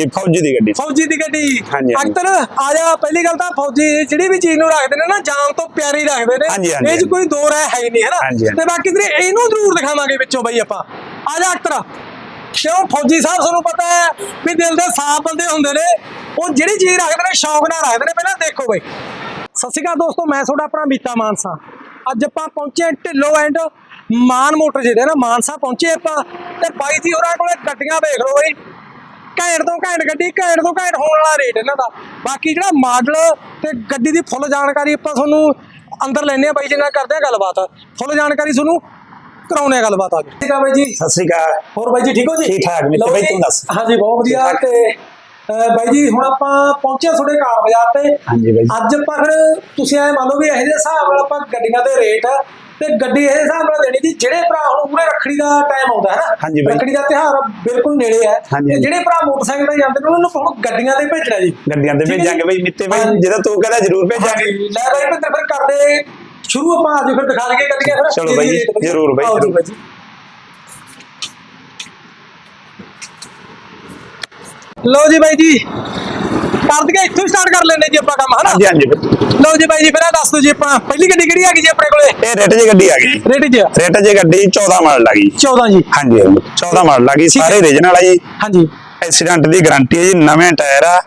ਹਾਂਜੀ ਫੌਜੀ ਦੀ ਗੱਡੀ। ਫੌਜੀ ਦੀ ਗੱਡੀ। ਹਾਂਜੀ, ਹਾਂਜੀ। ਅਕਤਰ ਆ ਜਾ ਪਹਿਲੀ ਗੱਲ ਤਾਂ ਫੌਜੀ ਜਿਹੜੀ ਵੀ ਚੀਜ਼ ਨੂੰ ਰੱਖਦੇ ਨੇ ਨਾ ਜਾਨ ਤੋਂ ਪਿਆਰੀ ਰੱਖਦੇ ਨੇ। ਹਾਂਜੀ, ਇਹ ਚ ਕੋਈ ਦੋ ਰਾय ਹੈ ਹੀ ਨਹੀਂ ਹੈ ਨਾ? ਹਾਂਜੀ, ਹਾਂਜੀ। ਤੇ ਬਾਕੀ ਤੇਰੇ ਇਹਨੂੰ ਜ਼ਰੂਰ ਦਿਖਾਵਾਂਗੇ ਵਿੱਚੋਂ ਬਈ ਆਪਾਂ। ਆ ਜਾ ਅਕਤਰ ਕਿਉਂ? ਫੌਜੀ ਸਾਹਿਬ ਤੁਹਾਨੂੰ ਪਤਾ ਹੈ ਵੀ ਦਿਲ ਦੇ ਸਾਫ਼ ਬੰਦੇ ਹੁੰਦੇ ਨੇ। ਉਹ ਜਿਹੜੀ ਚੀਜ਼ ਰੱਖਦੇ ਨੇ ਸ਼ੌਕ ਨਾਲ ਰੱਖਦੇ ਨੇ। ਪਹਿਲਾਂ ਦੇਖੋ ਬਈ। ਸਤਿ ਸ਼੍ਰੀ ਅਕਾਲ ਦੋਸਤੋ ਮੈਂ ਤੁਹਾਡਾ ਆਪਣਾ ਮੀਤਾ ਮਾਨਸਾ। ਅੱਜ ਆਪਾਂ ਪਹੁੰਚੇ ਹਾਂ ਢਿੱਲੋਂ ਐਂਡ ਮਾਨ ਮੋਟਰ ਜਿਹੜੇ ਨਾ ਮਾਨਸਾ ਪਹੁੰਚੇ ਆਪਾਂ। ਤੇ ਬਾਈ ਜੀ ਹੋਰਾਂ ਕੋਲੇ ਗੱਡੀਆਂ ਦੇਖ ਲਓ ਬਈ। ਘੈਂਟ ਤੋਂ ਘੈਂਟ ਗੱਡੀ ਘੈਂਟ ਤੋਂ ਘੈਂਟ ਹੋਣ ਵਾਲਾ ਰੇਟ ਇਹਨਾਂ ਦਾ। ਬਾਕੀ ਜਿਹੜਾ ਮਾਡਲ ਤੇ ਗੱਡੀ ਦੀ ਫੁੱਲ ਜਾਣਕਾਰੀ ਆਪਾਂ ਤੁਹਾਨੂੰ ਅੰਦਰ ਲੈਣੇ ਆ ਬਾਈ ਜੀ ਨਾਲ ਕਰਦੇ ਆ ਗੱਲਬਾਤ। ਫੁੱਲ ਜਾਣਕਾਰੀ ਤੁਹਾਨੂੰ ਕਰਾਉਣੇ ਆ ਗੱਲਬਾਤ ਆ ਠੀਕ ਆ ਬਾਈ ਜੀ? ਸਤਿ ਸ੍ਰੀ ਅਕਾਲ। ਹੋਰ ਬਾਈ ਜੀ ਠੀਕ ਹੋ ਜੀ? ਠੀਕ ਠਾਕ, ਮਿੱਤਰ ਬਾਈ ਤੂੰ ਦੱਸ। ਹਾਂਜੀ ਬਹੁਤ ਵਧੀਆ। ਤੇ ਬਾਈ ਜੀ ਹੁਣ ਆਪਾਂ ਪਹੁੰਚੇ ਹਾਂ ਤੁਹਾਡੇ ਕਾਰ ਬਾਜ਼ਾਰ ਤੇ। ਹਾਂਜੀ ਬਾਈ। ਅੱਜ ਆਪਾਂ ਫਿਰ ਤੁਸੀਂ ਐ ਮੰਨ ਲਓ ਵੀ ਇਹੋ ਜਿਹੇ ਹਿਸਾਬ ਨਾਲ ਆਪਾਂ ਗੱਡੀਆਂ ਦੇ ਰੇਟ ਤੇ ਗੱਡੀ ਇਹ ਹਿਸਾਬ ਨਾਲ ਦੇਣੀ ਜੀ ਜਿਹੜੇ ਭਰਾ ਰੱਖੜੀ ਦਾ ਟਾਈਮ ਆਉਂਦਾ ਹੈ ਨਾ ਹਾਂਜੀ ਬਾਈ। ਰੱਖੜੀ ਦਾ ਤਿਉਹਾਰ ਬਿਲਕੁਲ ਨੇੜੇ ਹੈ ਹਾਂਜੀ, ਤੇ ਹਾਂਜੀ। ਜਿਹੜੇ ਭਰਾ ਮੋਟਰਸਾਈਕਲ ਤੇ ਜਾਂਦੇ ਨੇ ਉਹਨਾਂ ਨੂੰ ਹੁਣ ਗੱਡੀਆਂ ਤੇ ਭੇਜਣਾ ਜੀ ਗੱਡੀਆਂ ਤੇ ਠੀਕ ਹੈ? ਭੇਜਾਂਗੇ ਬਈ ਮਿੱਤੇ ਬਈ ਹਾਂਜੀ। ਜਦੋਂ ਤੂੰ ਕਹਿੰਦਾ ਜ਼ਰੂਰ ਭੇਜਾਂਗੇ ਲੈ ਬਾਈ ਫਿਰ ਫਿਰ ਕਰਦੇ ਸ਼ੁਰੂ ਆਪਾਂ ਅੱਜ ਫਿਰ ਦਿਖਾ ਲਈਏ ਗੱਡੀਆਂ ਫਿਰ ਚਲੋ ਬਾਈ। ਜ਼ਰੂਰ ਬਾਈ, ਆਓ ਜੀ ਜ਼ਰੂਰ। ਬਾਈ ਜੀ ਲਓ ਜੀ ਬਾਈ ਜੀ ਕਰ ਦਈਏ ਇੱਥੋਂ ਸਟਾਰਟ ਕਰ ਲੈਂਦੇ ਜੀ ਆਪਾਂ ਕੰਮ ਹਨਾ? ਹਾਂਜੀ ਹਾਂਜੀ। ਲਓ ਜੀ ਬਾਈ ਜੀ ਫਿਰ ਦੱਸ ਦਿਓ ਜੀ ਆਪਾਂ ਪਹਿਲੀ ਗੱਡੀ ਕਿਹੜੀ ਆ ਗਈ ਜੀ ਆਪਣੇ ਕੋਲੇ? ਇਹ ਰੇਟ ਜੀ ਗੱਡੀ ਆ ਗਈ। ਰੇਟ ਜੀ ਰੇਟ ਜੀ ਗੱਡੀ 14 ਮਾਡਲ ਆ ਗਈ। 14 ਜੀ। ਹਾਂਜੀ ਹਾਂਜੀ। 14 ਮਾਡਲ ਆ ਗਈ ਹੈ। ਸਾਰੇ ਰੀਜਨਲ ਆ ਜੀ। ਹਾਂਜੀ। ਐਕਸੀਡੈਂਟ ਦੀ ਗਾਰੰਟੀ ਹੈ ਜੀ ਨਵੇਂ ਟਾਇਰ ਆ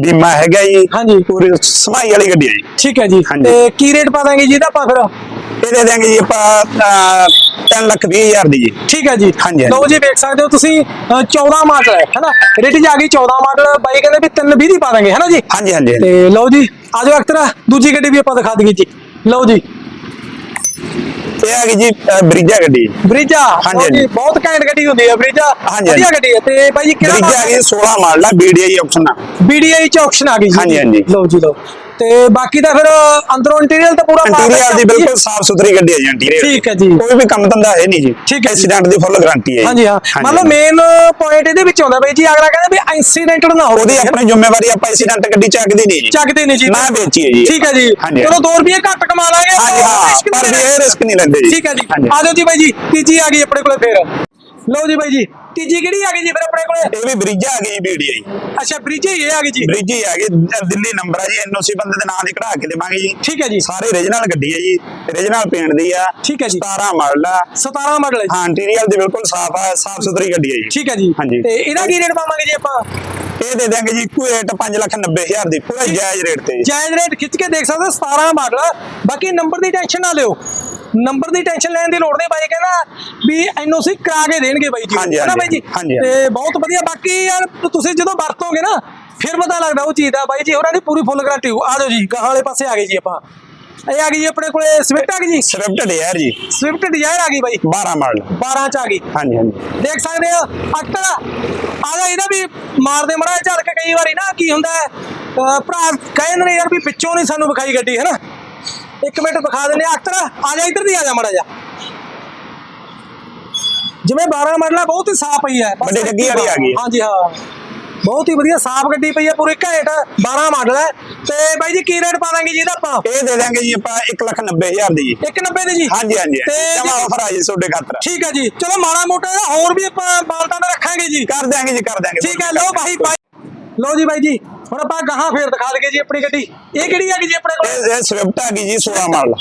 ਬੀਮਾ ਹੈਗਾ ਜੀ ਹਾਂਜੀ। ਪੂਰੀ ਸਮਾਈ ਵਾਲੀ ਗੱਡੀ ਹੈ ਜੀ। ਠੀਕ ਹੈ ਜੀ। ਤੇ ਕੀ ਰੇਟ ਪਾ ਦਾਂਗੇ ਜੀ ਇਹਦਾ ਆਪਾਂ ਫਿਰ? ਇਹ ਦੇ ਦਿਆਂਗੇ ਜੀ ਆਪਾਂ 3 ਲੱਖ 20 ਹਜ਼ਾਰ ਦੀ ਜੀ। ਠੀਕ ਹੈ ਜੀ। ਹਾਂਜੀ। ਲਓ ਜੀ ਵੇਖ ਸਕਦੇ ਹੋ ਤੁਸੀਂ ਅ, 14 ਮਾਡਲ ਹੈ ਹੈਨਾ ਰੇਟ ਜੀ ਆ ਗਈ 14 ਮਾਡਲ ਬਾਈ ਕਹਿੰਦੇ ਵੀ 320 ਦੀ ਪਾ ਦਾਂਗੇ ਹੈਨਾ ਜੀ? ਹਾਂਜੀ ਹਾਂਜੀ। ਤੇ ਲਓ ਜੀ ਆ ਜਾਓ ਅਖਤਰਾ ਦੂਜੀ ਗੱਡੀ ਵੀ ਆਪਾਂ ਦਿਖਾ ਦਈਏ ਜੀ। ਲਓ ਜੀ। ਇਹ ਆ ਗਈ ਜੀ ਅ, ਬਰੀਜਾ ਗੱਡੀ। ਬ੍ਰਿਜਾ ਹਾਂਜੀ, ਲਓ ਜੀ ਹਾਂਜੀ। ਬਹੁਤ ਘੈਂਟ ਗੱਡੀ ਹੁੰਦੀ ਹੈ ਬ੍ਰਿਜਾ। ਹਾਂਜੀ, ਵਧੀਆ ਹਾਂਜੀ। ਗੱਡੀ ਹੈ ਤੇ ਬਾਈ ਜੀ ਕਿਹੜਾ ਬਰੀਜਾ ਆ ਗਈ 16 ਮਾਡਲ ਆ BDI ਆਪਸ਼ਨ ਆ। BDI ਚ ਆਪਸ਼ਨ ਆ ਗਈ ਜੀ। ਹਾਂਜੀ, ਹਾਂਜੀ। ਲਓ ਜੀ ਲਓ। ਤੇ ਬਾਕੀ ਤਾਂ ਫਿਰ ਅੰਦਰੋਂ ਇੰਟੀਰੀਅਰ ਤਾਂ ਪੂਰਾ ਇੰਟੀਰੀਅਰ ਦੀ ਬਿਲਕੁਲ ਸਾਫ਼ ਸੁਥਰੀ ਗੱਡੀ ਹੈ ਜੀ ਇੰਟੀਰੀਅਰ ਠੀਕ ਹੈ ਜੀ। ਕੋਈ ਵੀ ਕੰਮ ਧੰਦਾ ਹੈ ਨਹੀਂ ਜੀ। ਠੀਕ ਹੈ। ਐਕਸੀਡੈਂਟ ਦੀ ਫੁੱਲ ਗਾਰੰਟੀ ਹੈ। ਹਾਂਜੀ ਹਾਂ। ਮੰਨ ਲਓ ਮੇਨ ਪੁਆਇੰਟ ਇਹਦੇ ਵਿੱਚ ਆਉਂਦਾ ਬਈ ਜੀ ਅਗਲਾ ਕਹਿੰਦਾ ਵੀ ਇਨਸੀਡੈਂਟ ਨਾ ਹੋਵੇ। ਉਹਦੀ ਆਪਣੀ ਜ਼ਿੰਮੇਵਾਰੀ ਆਪਾਂ ਐਕਸੀਡੈਂਟ ਗੱਡੀ ਚੱਕਦੀ ਨਹੀਂ ਜੀ। ਚੱਕਦੇ ਨੇ ਜੀ। ਨਾ ਵੇਚੀਏ ਜੀ। ਠੀਕ ਹੈ ਜੀ। ਚਲੋ 2 ਰੁਪਏ ਘੱਟ ਕਮਾ ਲਾਂਗੇ ਹਾਂ। ਨਹੀਂ ਪਰ। ਇਹ ਰਿਸਕ ਨਹੀਂ ਲੈਂਦੇ ਜੀ। ਠੀਕ ਹੈ ਜੀ। ਆ ਜਾਓ ਜੀ ਬਾਈ ਜੀ ਤੀਜੀ ਆ ਗਈ ਆਪਣੇ ਕੋਲੇ ਫੇਰ। ਲਓ ਜੀ ਬਾਈ ਜੀ। ਤੀਜੀ ਕਿਹੜੀ ਆ ਗਈ ਜੀ ਫਿਰ ਆਪਣੇ ਕੋਲੇ? ਇਹ ਵੀ ਬ੍ਰਿਜਾ ਆ ਗਈ BDI ਅੱਛਾ ਬ੍ਰਿਜ ਹੀ ਇਹ ਆ ਗਈ ਜੀ। ਬ੍ਰਿਜ ਹੀ ਆ ਗਈ ਦਿੱਲੀ ਨੰਬਰ ਆ ਜੀ ਐਨਓਸੀ ਬੰਦੇ ਦੇ ਨਾਂ ਦੀ ਕਢਾ ਕੇ ਦੇਵਾਂਗੇ ਜੀ। ਠੀਕ ਹੈ ਜੀ। ਸਾਰੇ ਰੀਜਨਲ ਗੱਡੀ ਹੈ ਜੀ ਰੀਜਨਲ ਪੇਂਟ ਦੀ ਆ ਠੀਕ ਹੈ ਜੀ। 17 ਮਾਡਲ ਆ। 17 ਮਾਡਲ ਹੈ ਜੀ। ਹਾਂ ਇੰਟੀਰੀਅਰ ਦੀ ਬਿਲਕੁਲ ਸਾਫ਼ ਆ ਸਾਫ਼ ਸੁਥਰੀ ਗੱਡੀ ਹੈ ਜੀ। ਠੀਕ ਹੈ ਜੀ। ਹਾਂਜੀ। ਤੇ ਇਹਦਾ ਕੀ ਰੇਟ ਪਾਵਾਂਗੇ ਜੀ ਆਪਾਂ? ਇਹ ਦੇ ਦਿਆਂਗੇ ਜੀ ਕੋਈ ਰੇਟ 5 ਲੱਖ 90 ਹਜ਼ਾਰ ਦੀ ਪੂਰਾ ਜਾਇਜ਼ ਰੇਟ ਤੇ ਜੀ। ਜਾਇਜ਼ ਰੇਟ ਖਿੱਚ ਕੇ ਦੇਖ ਸਕਦੇ ਹੋ 17 ਮਾਡਲ ਬਾਕੀ ਨੰਬਰ ਦੀ ਟੈਨਸ਼ਨ ਨਾ ਲਿਓ। ਨੰਬਰ ਦੀ ਟੈਨਸ਼ਨ ਲੈਣ ਦੀ ਲੋੜ ਨਹੀਂ ਬਾਈ ਕਹਿੰਦਾ ਵੀ ਐਨਓਸੀ ਕਰਾ ਕੇ ਦੇਣਗੇ ਬਾਈ ਜੀ। ਹਾਂਜੀ, ਹੈ ਨਾ ਬਾਈ ਜੀ? ਹਾਂਜੀ, ਤੇ ਬਹੁਤ ਵਧੀਆ। ਬਾਕੀ ਯਾਰ ਤੁਸੀਂ ਜਦੋਂ ਵਰਤੋਗੇ ਨਾ ਫਿਰ ਪਤਾ ਲੱਗਦਾ ਉਹ ਚੀਜ਼ ਦਾ। ਬਾਈ ਜੀ ਹੋਰਾਂ ਦੀ ਪੂਰੀ ਫੁੱਲ ਗਾਰੰਟੀ ਹੋ। ਆ ਜਾਓ ਜੀ ਗਾਹਾਂ ਵਾਲੇ ਪਾਸੇ ਆ ਗਏ ਜੀ ਆਪਾਂ। ਇਹ ਆ ਗਈ ਜੀ ਆਪਣੇ ਕੋਲੇ ਸਵਿਫਟ ਆ ਗਈ ਜੀ? ਸਵਿਫਟ ਡਿਜ਼ਾਇਰ ਜੀ। ਸਵਿਫਟ ਡਿਜ਼ਾਇਰ ਆ ਗਈ ਬਾਈ। 12 ਮਾਡਲ। 12 ਚ ਆ ਗਈ। ਹਾਂਜੀ ਹਾਂਜੀ। ਦੇਖ ਸਕਦੇ ਆ ਜਾ ਇਹਦਾ ਵੀ ਮਾਰਦੇ ਮੜਾ ਝੜਕ ਕਈ ਵਾਰੀ ਨਾ ਕੀ ਹੁੰਦਾ ਹੈ, ਅਹ ਭਰਾ ਕਹਿੰਦੇ ਨੇ ਯਾਰ ਵੀ ਪਿੱਛੋਂ ਨਹੀਂ ਸਾਨੂੰ ਵਿਖਾਈ ਗੱਡੀ ਹੈ ਨਾ? ਇੱਕ ਮਿੰਟ ਵਿਖਾ ਦਿੰਦੇ ਆ ਅਕਟਰ ਆ ਜਾ ਇੱਧਰ ਦੀ ਆ ਜਾ ਮੜਾ ਜਾ ਜਿਵੇਂ 12 ਮਾਡਲ ਹੈ ਬਹੁਤ ਹੀ ਸਾਫ਼ ਪਈ ਹੈ। ਵੱਡੀ ਡੱਗੀ ਵਾਲੀ ਆ ਗਈ। ਹਾਂਜੀ ਹਾਂ। ਬਹੁਤ ਹੀ ਵਧੀਆ ਸਾਫ਼ ਗੱਡੀ ਪਈ ਹੈ ਪੂਰੀ ਘੈਂਟ 12 ਮਾਡਲ ਹੈ। ਤੇ ਬਾਈ ਜੀ ਕੀ ਰੇਟ ਪਾ ਦਾਂਗੇ ਜੀ ਇਹਦਾ ਆਪਾਂ? ਇਹ ਦੇ ਦਿਆਂਗੇ ਜੀ ਆਪਾਂ 1 ਲੱਖ 90 ਹਜ਼ਾਰ ਦੀ। ਜੀ 190 ਦੇ ਜੀ? ਹਾਂਜੀ ਹਾਂਜੀ। ਤੇ ਜਮਾ ਆਫਰ ਆ ਜੀ ਤੁਹਾਡੇ ਖਾਤਰ। ਠੀਕ ਹੈ ਜੀ। ਚਲੋ ਮਾੜਾ ਮੋਟਾ ਹੋਰ ਵੀ ਆਪਾਂ ਬਾਲਟਾਂ ਦਾ ਰੱਖਾਂਗੇ ਜੀ। ਕਰ ਦਿਆਂਗੇ ਜੀ ਕਰ ਦਿਆਂਗੇ। ਠੀਕ ਹੈ ਲਓ ਭਾਈ ਲਓ ਜੀ ਬਾਈ ਜੀ। ਹੁਣ ਆਪਾਂ ਗਾਹਾਂ ਫੇਰ ਦਿਖਾ ਲਈਏ ਜੀ ਆਪਣੀ ਗੱਡੀ। ਇਹ ਕਿਹੜੀ ਹੈਗੀ ਜੀ ਆਪਣੇ ਕੋਲ? ਇਹ ਸਵਿਫਟ ਗਈ ਜੀ 16 ਮਾਡਲ।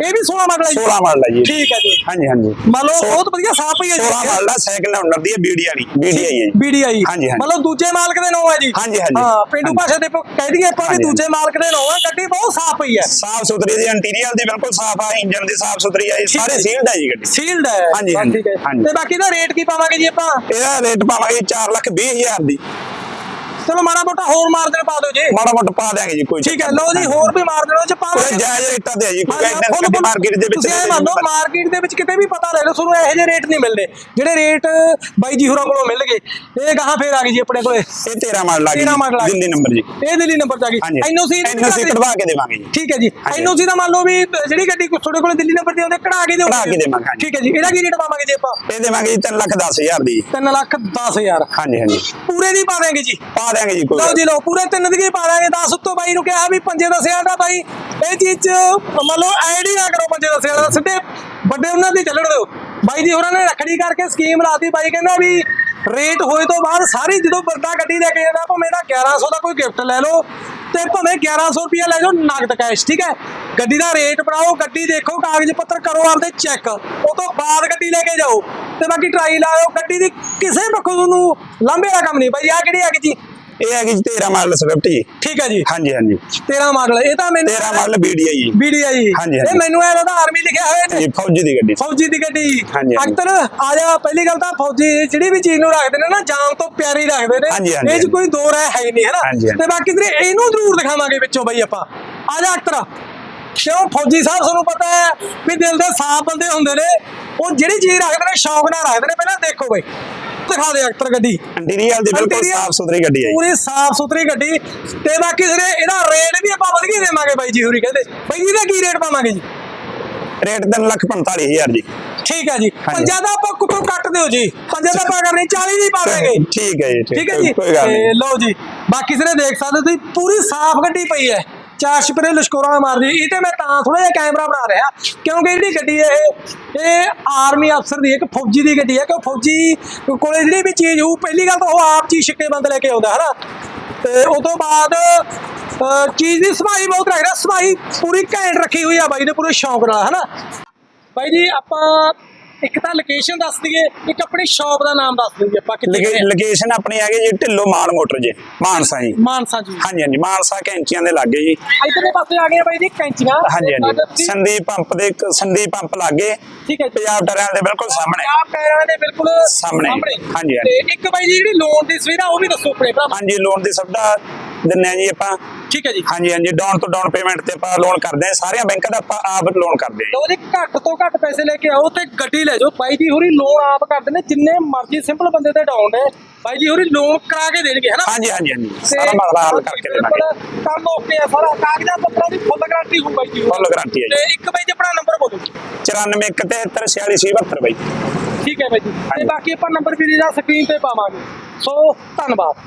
ਇਹ ਵੀ 16 ਮਾਡਲ ਹੈ ਜੀ? 16 ਮਾਡਲ ਹੈ ਜੀ। ਠੀਕ ਹੈ ਜੀ। ਹਾਂਜੀ ਹਾਂਜੀ। ਮੰਨ ਲਓ ਬਹੁਤ ਵਧੀਆ ਸਾਫ਼ ਹੈ 16 ਮਾਡਲ ਦਾ ਸਾਈਕਲ ਓਨਰ ਦੀ ਹੈ BDI ਵਾਲੀ। BDI ਹੈ ਜੀ। BDI ਹਾਂਜੀ, ਹਾਂਜੀ। ਮੰਨ ਲਓ ਦੂਜੇ ਮਾਲਕ ਦੇ ਨਾਮ ਹੈ ਜੀ। ਹਾਂਜੀ, ਹਾਂਜੀ। ਹਾਂ ਪਿੰਡੂ। ਭਾਸ਼ਾ ਦੇ ਕਹਿ ਦਈਏ ਆਪਾਂ ਵੀ ਦੂਜੇ ਮਾਲਕ ਦੇ ਨਾਮ ਹੈ ਗੱਡੀ ਬਹੁਤ ਸਾਫ਼ ਹੈ ਸਾਫ਼ ਸੁਥਰੀ ਦੀ ਇੰਟੀਰੀਅਰ ਦੀ ਬਿਲਕੁਲ ਸਾਫ਼ ਆ ਇੰਜਨ ਦੀ ਸਾਫ਼ ਸੁਥਰੀ ਜੀ ਠੀਕ ਸਾਰੇ ਹੈ। ਸੀਲਡ ਹੈ ਜੀ ਗੱਡੀ। ਸੀਲਡ ਹੈ ਹਾਂਜੀ, ਹੈ ਹਾਂਜੀ। ਤੇ ਬਾਕੀ ਦਾ ਰੇਟ ਕੀ ਪਾਵਾਂਗੇ ਜੀ ਆਪਾਂ? ਇਹਦਾ ਰੇਟ ਪਾਵਾਂਗੇ 4 ਲੱਖ 20 ਹਜ਼ਾਰ ਦੀ। ਚਲੋ ਮਾੜਾ ਮੋਟਾ ਹੋਰ ਮਾਰਜਨ ਪਾ ਦਿਓ ਜੀ। ਮਾੜਾ ਮੋਟਾ ਪਾ ਦਿਆਂਗੇ ਜੀ ਕੋਈ ਠੀਕ ਹੈ ਲਓ ਜੀ ਹੋਰ ਵੀ ਮਾਰਜਨ ਉਹ ਚ ਪਾ ਕੋਈ ਦਿਓ। ਜਾਇਜ਼ ਰੇਟਾਂ ਤੇ ਹੈ ਜੀ ਕੋਈ ਫੁੱਲ- ਮਾਰਕੀਟ ਦੇ ਵਿੱਚ ਤੁਸੀਂ ਇਹ ਮੰਨ ਮਾਰਕੀਟ ਦੇ ਵਿੱਚ ਕਿਤੇ ਵੀ ਪਤਾ ਲੈ ਲਓ ਤੁਹਾਨੂੰ ਇਹੋ ਜਿਹੇ ਰੇਟ ਨਹੀਂ ਮਿਲਦੇ। ਜਿਹੜੇ ਰੇਟ ਬਾਈ ਜੀ ਹੋਰਾਂ ਕੋਲੋਂ ਮਿਲਣਗੇ ਇਹ ਗਾਹਾਂ ਫੇਰ ਆ ਗਈ ਜੀ ਆਪਣੇ ਕੋਲੇ। ਇਹ 13 ਮਾਡਲ ਆ ਗਈ 13 ਮਾਡਲ। ਦਿੱਲੀ ਨੰਬਰ ਜੀ। ਇਹ ਦਿੱਲੀ ਨੰਬਰ ਚ ਆ ਗਈ। ਐਨਓਸੀ ਐਨਓਸੀ ਕਢਵਾ ਕੇ ਦੇਵਾਂਗੇ ਜੀ। ਠੀਕ ਹੈ ਜੀ। ਐਨਓਸੀ ਦਾ ਮੰਨ ਲਓ ਵੀ ਜਿਹੜੀ ਗੱਡੀ ਤੁਹਾਡੇ ਕੋਲੇ ਦਿੱਲੀ ਨੰਬਰ ਤੇ ਆਉਂਦੇ ਕਢਾ ਕੇ ਦਿਓ ਕਢਾ ਕੇ ਦੇਵਾਂਗੇ। ਠੀਕ ਹੈ ਜੀ। ਇਹਦਾ ਕੀ ਰੇਟ ਪਾਵਾਂਗੇ ਜੀ ਆਪਾਂ? ਇਹ ਦੇਵਾਂਗੇ ਜੀ 3 ਲੱਖ 10 ਹਜ਼ਾਰ ਦੀ। 3 ਲੱਖ 10000 ਹਾਂਜੀ ਹਾਂਜੀ। ਪੂਰੇ ਦੀ ਪਾ ਦੇਵਾਂਗੇ ਜੀ। ਪਾ ਦਿਆਂਗੇ ਜੀ ਕੋਈ ਲਓ ਜੀ ਲਓ ਪੂਰੇ ਤਿੰਨ ਦੀ ਪਾ ਦਾਂਗੇ 10 ਉੱਤੋਂ ਬਾਈ ਨੂੰ ਕਿਹਾ ਵੀ ਪੰਜੇ ਦਸਿਆ ਦਾ ਬਾਈ। ਇਹ ਚੀਜ਼ ਚ ਮੰਨ ਲਓ ਆਈਡੀਆ ਕਰੋ ਪੰਜੇ ਦਸਿਆ ਦਾ। ਸਿੱਧੇ ਵੱਡੇ ਉਹਨਾਂ ਦੀ ਚੱਲਣ ਦਿਓ। ਬਾਈ ਜੀ ਹੋਰਾਂ ਨੇ ਰੱਖੜੀ ਕਰਕੇ ਸਕੀਮ ਲਾਤੀ। ਬਾਈ ਕਹਿੰਦਾ ਵੀ ਰੇਟ ਹੋਏ ਤੋਂ ਬਾਅਦ ਸਾਰੀ ਜਦੋਂ ਬੰਦਾ ਗੱਡੀ ਲੈ ਕੇ ਜਾਂਦਾ ਭਾਵੇਂ ਇਹਦਾ 1100 ਦਾ ਕੋਈ ਗਿਫਟ ਲੈ ਲਓ ਤੇ ਭਾਵੇਂ 1100 ਰੁਪਇਆ ਲੈ ਜਾਓ ਨਗਦ ਕੈਸ਼ ਠੀਕ ਹੈ? ਗੱਡੀ ਦਾ ਰੇਟ ਬਣਾਓ ਗੱਡੀ ਦੇਖੋ ਕਾਗਜ਼ ਪੱਤਰ ਕਰੋ ਆਪਦੇ ਚੈੱਕ ਉਹ ਤੋਂ ਬਾਅਦ ਗੱਡੀ ਲੈ ਕੇ ਜਾਓ। ਤੇ ਬਾਕੀ ਟਰਾਈ ਲਾਓ ਗੱਡੀ ਦੀ ਕਿਸੇ ਪੱਖੋਂ ਤੁਹਾਨੂੰ ਲਾਂਭੇ ਦਾ ਕੰਮ ਨਹੀਂ। ਬਾਈ ਆ ਕਿਹੜੀ ਹੈਗੀ ਜੀ? ਇਹ ਹੈਗੀ ਜੀ 13 ਮਾਡਲ ਸਵਿਫਟ ਜੀ। ਠੀਕ ਹੈ ਜੀ। ਹਾਂਜੀ ਹਾਂਜੀ। 13 ਮਾਡਲ ਇਹ ਤਾਂ ਮੈਨੂੰ 13 ਮਾਡਲ BDI ਜੀ। ਹਾਂਜੀ, ਇਹ। ਮੈਨੂੰ ਐ ਲੱਗਦਾ ਆਰਮੀ ਲਿਖਿਆ ਹੋਇਆ ਜੀ ਫੌਜੀ ਦੀ ਗੱਡੀ। ਫੌਜੀ ਦੀ ਗੱਡੀ। ਅਕਤਰ ਆ ਜਾ ਪਹਿਲੀ ਗੱਲ ਤਾਂ ਫੌਜੀ ਜਿਹੜੀ ਵੀ ਚੀਜ਼ ਨੂੰ ਰੱਖਦੇ ਨੇ ਨਾ ਜਾਨ ਤੋਂ ਪਿਆਰੀ ਰੱਖਦੇ ਨੇ। ਇਹ ਚ ਕੋਈ ਦੋ ਰਾਹ ਹੈ ਹੀ ਨਹੀਂ ਹੈ ਨਾ। ਤੇ ਬਾਕੀ ਤੇਰੇ ਇਹਨੂੰ ਜ਼ਰੂਰ ਦਿਖਾਵਾਂਗੇ ਵਿੱਚੋਂ ਬਈ ਆਪਾਂ। ਆ ਜਾ ਅਕਤਰ ਕਿਉਂ? ਫੌਜੀ ਸਾਹਿਬ ਤੁਹਾਨੂੰ ਪਤਾ ਹੈ ਵੀ ਦਿਲ ਦੇ ਸਾਫ਼ ਬੰਦੇ ਹੁੰਦੇ ਨੇ। ਉਹ ਜਿਹੜੀ ਚੀਜ਼ ਰੱਖਦੇ ਨੇ ਸ਼ੌਕ ਨਾਲ ਰੱਖਦੇ ਨੇ ਪਹਿਲਾਂ ਦੇਖੋ ਬਈ। ਦਿਖਾ ਦੇ ਅਕਤਰ ਗੱਡੀ। ਇੰਟੀਰੀਅਰ ਦੀ ਬਿਲਕੁਲ Interior ਸਾਫ਼ ਸੁਥਰੀ ਗੱਡੀ ਹੈ ਪੂਰੀ ਸਾਫ਼ ਸੁਥਰੀ ਗੱਡੀ। ਤੇ ਬਾਕੀ ਸਿਰੇ ਇਹਦਾ ਰੇਟ ਵੀ ਆਪਾਂ ਵਧੀਆ ਦੇਵਾਂਗੇ ਬਾਈ ਜੀ ਹੋਰੀ ਕਹਿੰਦੇ। ਬਾਈ ਜੀ ਦਾ ਕੀ ਰੇਟ ਪਾਵਾਂਗੇ ਜੀ? ਰੇਟ 3 ਲੱਖ 45000 ਜੀ। ਠੀਕ ਹੈ ਜੀ। ਪੰਜਾਂ ਦਾ ਆਪਾਂ ਕੁੱਟੋ ਕੱਟ ਦਿਓ ਜੀ। ਪੰਜਾਂ ਦਾ ਆਪਾਂ ਕਰਨੀ 40 ਦੀ ਪਾ ਦੇਗੇ ਠੀਕ ਹੈ ਜੀ ਠੀਕ ਹੈ ਜੀ। ਕੋਈ ਗੱਲ ਤੇ ਨਹੀਂ। ਲਓ ਜੀ ਬਾਕੀ ਸਿਰੇ ਦੇਖ ਸਕਦੇ ਹੋ ਤੁਸੀਂ ਪੂਰੀ ਸਾਫ਼ ਗੱਡੀ ਪਈ ਹੈ। ਚਾਰ ਛਪਰੇ ਲਸ਼ਕੋਰਾ ਮਾਰਦੀ ਇਹ ਤੇ ਮੈਂ ਤਾਂ ਥੋੜਾ ਜਿਹਾ ਕੈਮਰਾ ਬਣਾ ਰਿਹਾ, ਕਿਉਂਕਿ ਜਿਹੜੀ ਗੱਡੀ ਹੈ, ਇਹ ਇਹ ਆਰਮੀ ਅਫਸਰ ਦੀ, ਇੱਕ ਫੌਜੀ ਦੀ ਗੱਡੀ ਹੈ, ਕਿ ਉਹ ਫੌਜੀ ਕੋਲੇ ਜਿਹੜੀ ਵੀ ਚੀਜ਼ ਹੋਊ, ਪਹਿਲੀ ਗੱਲ ਤਾਂ ਉਹ ਆਪ ਚੀਜ਼ ਛਿੱਕੇ ਬੰਦ ਲੈ ਕੇ ਆਉਂਦਾ, ਹਨਾ? ਤੇ ਉਸ ਤੋਂ ਬਾਅਦ ਚੀਜ਼ ਦੀ ਸਫ਼ਾਈ ਬਹੁਤ ਰੱਖਦਾ ਸਫ਼ਾਈ ਪੂਰੀ ਘੈਂਟ ਰੱਖੀ ਹੋਈ ਆ ਬਾਈ ਨੇ, ਪੂਰੇ ਸ਼ੌਂਕ ਨਾਲ, ਹਨਾ? ਬਾਈ ਜੀ, ਆਪਾਂ ਇੱਕ ਤਾਂ ਲੋਕੇਸ਼ਨ ਦੱਸ ਦਈਏ ਇੱਕ ਆਪਣੀ ਸ਼ਾਪ ਦਾ ਨਾਮ ਦੱਸ ਦਈਏ ਆਪਾਂ ਕਿੱਥੇ ਲੋਕੇਸ਼ਨ ਆਪਣੀ ਹੈਗੀ ਜੀ ਢਿੱਲੋ ਮਾਲ ਮੋਟਰ ਜੀ ਮਾਨਸਾ ਜੀ। ਮਾਨਸਾ ਜੀ। ਹਾਂਜੀ ਹਾਂਜੀ ਮਾਨਸਾ ਕੈਂਚੀਆਂ ਦੇ ਲਾਗੇ ਜੀ। ਇਧਰਲੇ ਪਾਸੇ ਆ ਗਏ ਬਾਈ ਜੀ ਕੈਂਚੀਆਂ। ਹਾਂਜੀ ਹਾਂਜੀ। ਸੰਦੀਪ ਪੰਪ ਦੇ ਸੰਦੀਪ ਪੰਪ ਲਾਗੇ। ਠੀਕ ਹੈ ਪੰਜਾਬ ਟਰਾਂ ਦੇ ਬਿਲਕੁਲ ਸਾਹਮਣੇ। ਆ ਪੈਰਾਂ ਦੇ ਬਿਲਕੁਲ ਸਾਹਮਣੇ। ਹਾਂਜੀ, ਤੇ ਇੱਕ ਬਾਈ ਜੀ ਜਿਹੜੀ ਲੋਨ ਦੀ ਸੁਵਿਧਾ ਉਹ ਵੀ ਦੱਸੋ ਆਪਣੇ ਭਰਾ ਹਾਂਜੀ ਲੋਨ ਦੀ ਸੁਵਿਧਾ ਦਿੰਨੇ ਆ ਜੀ ਆਪਾਂ। ਠੀਕ ਹੈ ਜੀ। ਹਾਂਜੀ ਹਾਂਜੀ ਡਾਊਨ ਤੋਂ ਡਾਊਨ ਪੇਮੈਂਟ ਤੇ ਆਪਾਂ ਲੋਨ ਕਰਦੇ ਆ ਸਾਰੀਆਂ ਬੈਂਕਾਂ ਦਾ ਆਪਾਂ ਆਪ ਲੋਨ ਕਰਦੇ ਆ ਲਓ ਜੀ ਘੱਟ ਤੋਂ ਘੱਟ ਪੈਸੇ ਲੈ ਕੇ ਆਓ ਤੇ ਗੱਡੀ ਲੈ ਜਾਓ। ਬਾਈ ਜੀ ਹੋਰੀ ਲੋਨ ਆਪ ਕਰਦੇ ਨੇ ਜਿੰਨੇ ਮਰਜ਼ੀ ਸਿੰਪਲ ਬੰਦੇ ਤੇ ਡਾਊਨ ਨੇ ਬਾਈ ਜੀ ਹੋਰੀ ਲੋਨ ਕਰਾ ਕੇ ਦੇਣਗੇ ਹਨਾ ਹਾਂਜੀ ਹਾਂਜੀ ਹਾਂਜੀ। ਸਾਰਾ ਮਸਲਾ ਹੱਲ ਕਰਕੇ ਬਿਲਕੁਲ ਕੰਮ ਓਕੇ ਆ ਸਾਰਾ। ਕਾਗਜ਼ਾਂ ਪੱਤਰਾਂ ਦੀ ਫੁੱਲ ਗਾਰੰਟੀ ਹੋਊ ਬਾਈ ਜੀ ਫੁੱਲ ਗਾਰੰਟੀ ਹੈ ਤੇ ਇੱਕ ਬਾਈ ਜੀ ਆਪਣਾ ਨੰਬਰ ਬੋਲੋ। 94174672 ਬਾਈ। ਠੀਕ ਹੈ ਬਾਈ ਜੀ। ਤੇ ਬਾਕੀ ਆਪਾਂ ਨੰਬਰ ਵੀ ਦਾ ਸਕਰੀਨ ਤੇ ਪਾਵਾਂਗੇ। ਸੋ ਧੰਨਵਾਦ।